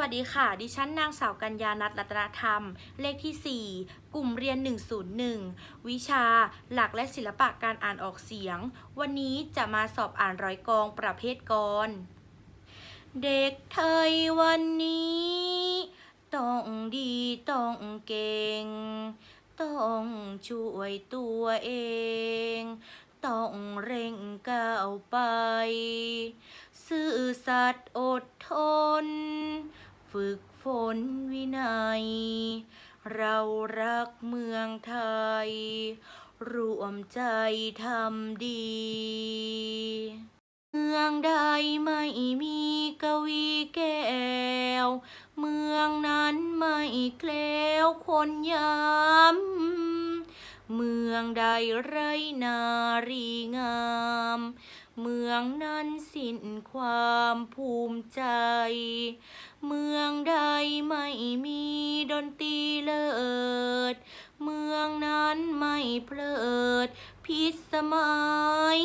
วัสดีค่ะ ดิฉันนางสาวกัญญานัทรัตนธรรม เลขที่ 4 กลุ่มเรียน 101 วิชา หลักและศิลปะการอ่านออกเสียง วันนี้จะมาสอบอ่านร้อยกองประเภทกร เด็กไทยวันนี้ ต้องดีต้องเก่ง ต้องช่วยตัวเอง ต้องเร่งก้าวไป ซื่อสัตย์อดทน ฝึกฝนวินัย เรารักเมืองไทย รวมใจทำดี เมืองใดไม่มีกวีแก้ว เมืองนั้นไม่แคล้วคนยามเมืองใดไรนารีงาม เมืองนั้นสิ้นความภูมิใจ เมืองใดไม่มีดนตรีเลิศ เมืองนั้นไม่เพลิดพิสมัย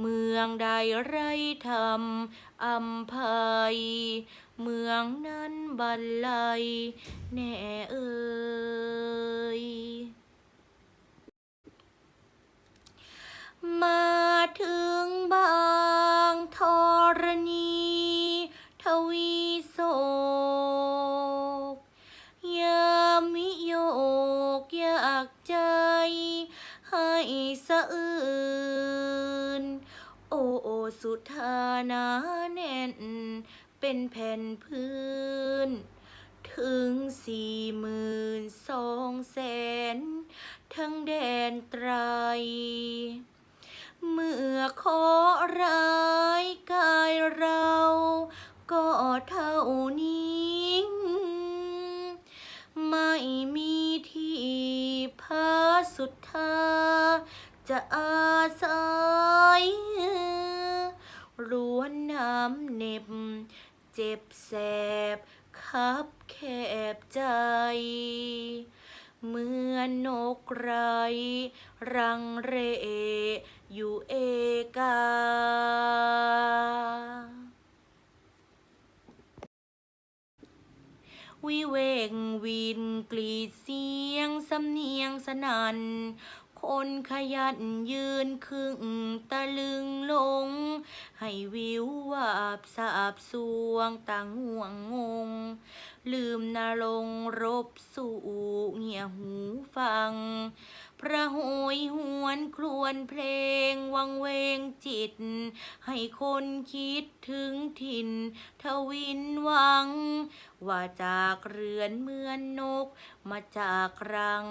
เมืองใดไรธรรมอัมภัย เมืองนั้นบันไลยแน่เอ่ย รณีทวีโศกยามิโยกอยากใจ ให้สะอื่น โอ้โอสุธานาแน่น เป็นแผ่นพื้น ถึงสี่หมื่นสองแสน ทั้งแดนไตร เมื่อขอร้ายกายเรา ก็เท่านี้ ไม่มีที่พาสุดทาจะอาศัยร้วนน้ำเหน็บ เจ็บแสบ คับแคบใจเหมือนนกไร รังเร อยู่เอกาวิเวกวินกรีดเสียงสำเนียงสนันคนขยันยืนครึ่งตะลึงลง ให้วิววาบสาบสวงต่างห่วงงง ลืมนาลงรบสู่เงี่ยหูฟัง พระโหยหวนครวนเพลงวังเวงจิต ให้คนคิดถึงถิ่นทวินหวัง ว่าจากเรือนเหมือนนก มาจากรัง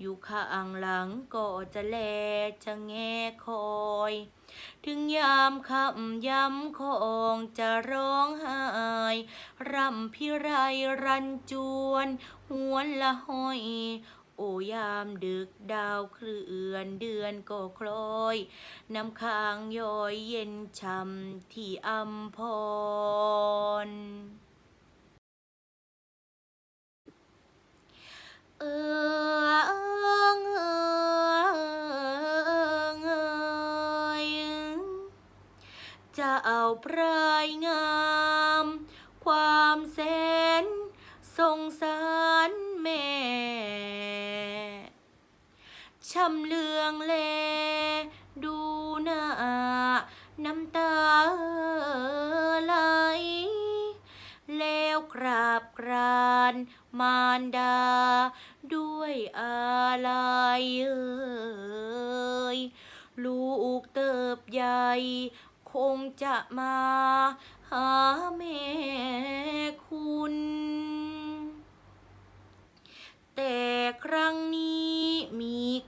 อยู่ข้างหลังก็จะแลจะแงคอยถึงยามคำย้ำของจะร้องไห้รำพิไรรันจวน หวนละห้อย อยามดึกดาวเคลื่อนเดือนก็คล้อย น้ำค้างย้อยเย็นช่ำที่อัมพรเอองเองจะเอาพรายงาม ความแสนสงสารแม่ ชำเลืองแลดูหน้า น้ำตาไหลแล้วกราบกรานมารดา ด้วยอาลัยเอ่ยลูกเติบใหญ่ คงจะมาหาแม่คุณ แต่ครั้งนี้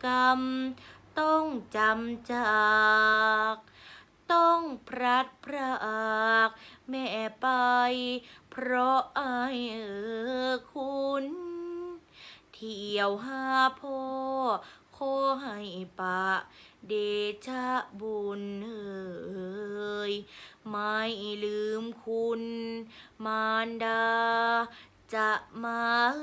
กรรม ต้องจำจาก ต้องพลัดพรากแม่ไป เพราะอายเออคุณ เที่ยวหาพ่อขอให้ปะเดชะบุญเอ่ยไม่ลืมคุณ มารดาจะมาเอ